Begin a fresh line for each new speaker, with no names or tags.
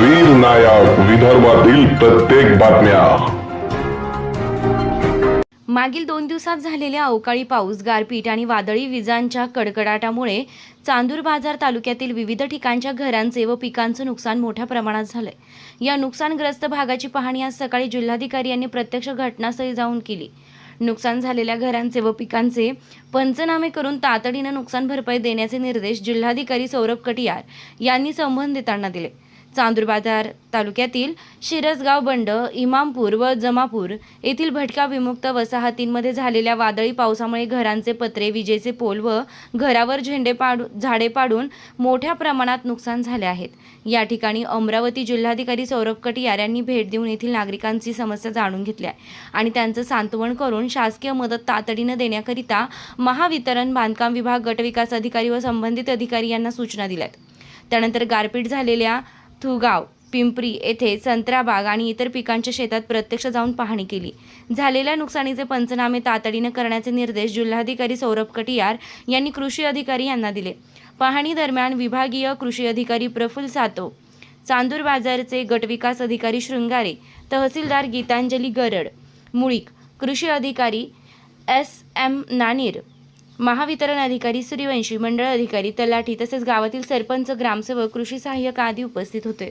वीर नायक विदर्भातील प्रत्येक बातम्या.
मागील दोन दिवसात झालेल्या अवकाळी पाऊस गारपीट आणि वादळी विजांच्या कडकडाटामुळे चांदूर बाजार तालुक्यातील विविध ठिकाणच्या घरांचे व पिकांचं नुकसान मोठ्या प्रमाणात झालंय. या नुकसानग्रस्त भागाची पाहणी आज सकाळी जिल्हाधिकारी यांनी प्रत्यक्ष घटनास्थळी जाऊन केली. नुकसान झालेल्या घरांचे व पिकांचे पंचनामे करून तातडीनं नुकसान भरपाई देण्याचे निर्देश जिल्हाधिकारी सौरभ कटियार यांनी संबंधितांना दिले. चांदूरबाजार तालुक्यातील शिरसगाव बंड इमामपूर व जमापूर येथील भटका विमुक्त वसाहतींमध्ये झालेल्या वादळी पावसामुळे घरांचे पत्रे विजेचे पोल व घरावर झेंडे पाडू झाडे पाडून मोठ्या प्रमाणात नुकसान झाले आहेत. या ठिकाणी अमरावती जिल्हाधिकारी सौरभ कटियार यांनी भेट देऊन येथील नागरिकांची समस्या जाणून घेतल्या आहे आणि त्यांचं सांत्वन करून शासकीय मदत तातडीनं देण्याकरिता महावितरण बांधकाम विभाग गटविकास अधिकारी व संबंधित अधिकारी यांना सूचना दिल्यात. त्यानंतर गारपीट झालेल्या थुगाव पिंपरी येथे संत्राबाग आणि इतर पिकांच्या शेतात प्रत्यक्ष जाऊन पाहणी केली. झालेल्या नुकसानीचे पंचनामे तातडीनं करण्याचे निर्देश जिल्हाधिकारी सौरभ कटियार यांनी कृषी अधिकारी यांना दिले. पाहणी दरम्यान विभागीय कृषी अधिकारी प्रफुल्ल सातो चांदूर बाजारचे गटविकास अधिकारी शृंगारे तहसीलदार गीतांजली गरड मुळीक कृषी अधिकारी एस एम नानीर महावितरण अधिकारी सूर्यवंशी मंडळ अधिकारी तलाठी तसेच गावातील सरपंच ग्रामसेवक कृषी सहाय्यक आदी उपस्थित होते.